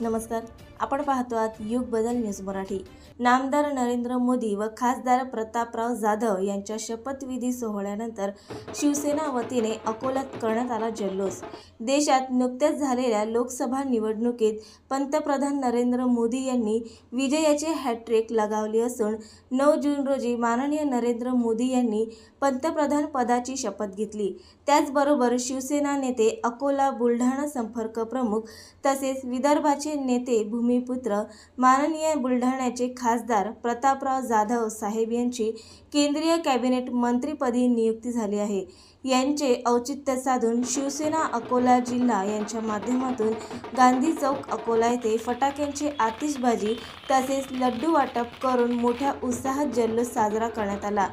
नमस्कार. आपण पाहतो आहात युग बदल न्यूज मराठी. नामदार नरेंद्र मोदी व खासदार प्रतापराव जाधव यांच्या शपथविधी सोहळ्यानंतर शिवसेना वतीने अकोल्यात करण्यात आला जल्लोष. देशात नुकत्याच झालेल्या लोकसभा निवडणुकीत पंतप्रधान नरेंद्र मोदी यांनी विजयाची हॅट्रिक लगावली असून नऊ जून रोजी माननीय नरेंद्र मोदी यांनी पंतप्रधान पदाची शपथ घेतली. त्याचबरोबर शिवसेना नेते अकोला बुलढाणा संपर्क प्रमुख तसेच विदर्भाचे नेते भूमिपुत्र माननीय बुलढाण्याचे खासदार प्रतापराव जाधव साहेब यांची केंद्रीय कॅबिनेट मंत्रीपदी नियुक्ती झाली आहे. यांचे औचित्य साधून शिवसेना अकोला जिल्हा यांच्या माध्यमातून गांधी चौक अकोला येथे फटाक्यांची आतिषबाजी तसेच लड्डू वाटप करून मोठ्या उत्साहात जल्लोष साजरा करण्यात आला.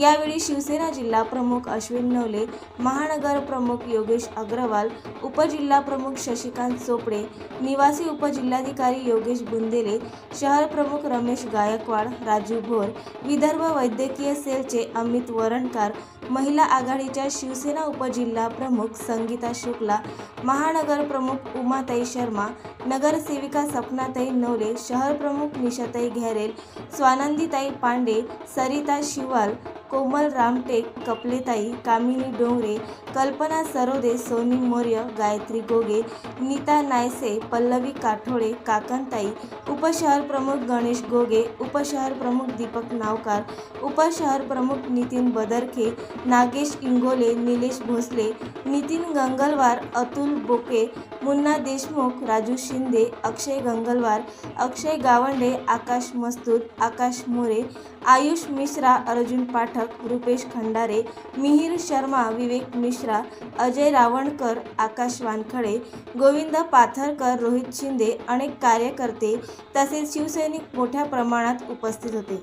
यावेळी शिवसेना जिल्हा प्रमुख अश्विन नवले महानगर प्रमुख योगेश अग्रवाल उपजिल्हा प्रमुख शशिकांत चोपडे निवासी उपजिल्हाधिकारी योगेश बुंदेले शहर प्रमुख रमेश गायकवाड राजू भोर विदर्भ वैद्यकीय सेलचे अमित वरणकार महिला आघाडीच्या शिवसेना उपजिल्हा प्रमुख संगीता शुक्ला महानगर प्रमुख उमाताई शर्मा नगरसेविका सपनाताई नवले शहर प्रमुख निशाताई घेरेल स्वानंदीताई पांडे सरिता शिवाल कोमल रामटेक कपलेताई कामिनी डोंगरे कल्पना सरोदे सोनी मौर्य गायत्री गोगे नीता नायसे पल्लवी काठोडे काकनताई उपशहर प्रमुख गणेश गोगे उपशहर प्रमुख दीपक नावकार उपशहर प्रमुख नितीन बदरखे नागेश इंगोले निलेश भोसले नितीन गंगलवार अतुल बोके मुन्ना देशमुख राजू शिंदे अक्षय गंगलवार अक्षय गावंडे आकाश मस्तूर आकाश मोरे आयुष मिश्रा अर्जुन पाठक रुपेश खंडारे मिहिर शर्मा विवेक मिश्रा अजय रावणकर आकाश वानखडे गोविंद पाथरकर रोहित शिंदे अनेक कार्यकर्ते तसेच शिवसैनिक मोठ्या प्रमाणात उपस्थित होते.